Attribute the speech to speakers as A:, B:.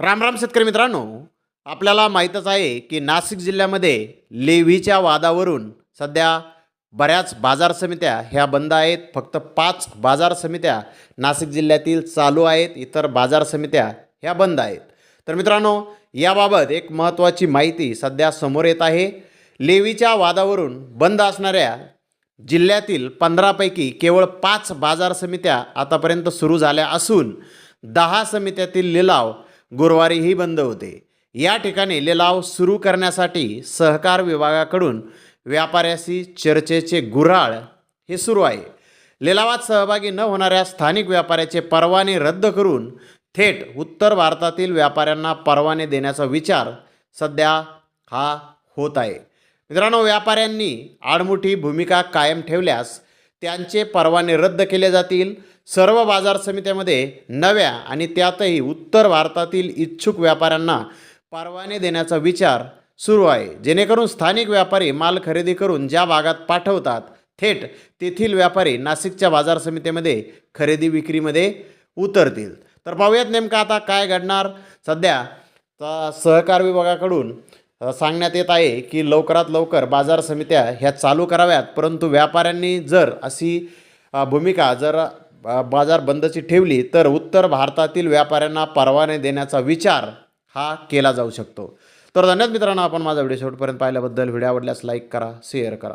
A: राम राम शेतकरी मित्रांनो आपल्याला माहीतच आहे की नाशिक जिल्ह्यामध्ये लेव्हीच्या वादावरून सध्या बऱ्याच बाजार समित्या ह्या बंद आहेत. फक्त पाच बाजार समित्या नाशिक जिल्ह्यातील चालू आहेत. इतर बाजार समित्या ह्या बंद आहेत. तर मित्रांनो याबाबत एक महत्त्वाची माहिती सध्या समोर येत आहे. लेवीच्या वादावरून बंद असणाऱ्या जिल्ह्यातील पंधरापैकी केवळ पाच बाजार समित्या आतापर्यंत सुरू झाल्या असून दहा समित्यातील लिलाव गुरुवारीही बंद होते. या ठिकाणी लिलाव सुरू करण्यासाठी सहकार विभागाकडून व्यापाऱ्याशी चर्चेचे गुऱ्हाळ हे सुरू आहे. लिलावात सहभागी न होणाऱ्या स्थानिक व्यापाऱ्याचे परवाने रद्द करून थेट उत्तर भारतातील व्यापाऱ्यांना परवाने देण्याचा विचार सध्या हा होत आहे. मित्रांनो व्यापाऱ्यांनी आडमुठी भूमिका कायम ठेवल्यास त्यांचे परवाने रद्द केले जातील. सर्व बाजार समित्यामध्ये नव्या आणि त्यातही उत्तर भारतातील इच्छुक व्यापाऱ्यांना परवाने देण्याचा विचार सुरू आहे. जेणेकरून स्थानिक व्यापारी माल खरेदी करून ज्या भागात पाठवतात थेट तेथील व्यापारी नाशिकच्या बाजार समितीमध्ये खरेदी विक्रीमध्ये उतरतील. तर पाहूयात नेमकं आता काय घडणार. सध्या सहकार विभागाकडून सांगण्यात येत आहे की लवकरात लवकर बाजार समित्या ह्या चालू कराव्यात परंतु व्यापाऱ्यांनी जर अशी भूमिका जर बाजार बंदची ठेवली तर उत्तर भारतातील व्यापाऱ्यांना परवाने देण्याचा विचार हा केला जाऊ शकतो. तर धन्यवाद मित्रांनो आपण माझा व्हिडिओ शेवटपर्यंत पाहिल्याबद्दल. व्हिडिओ आवडल्यास लाईक करा शेअर करा.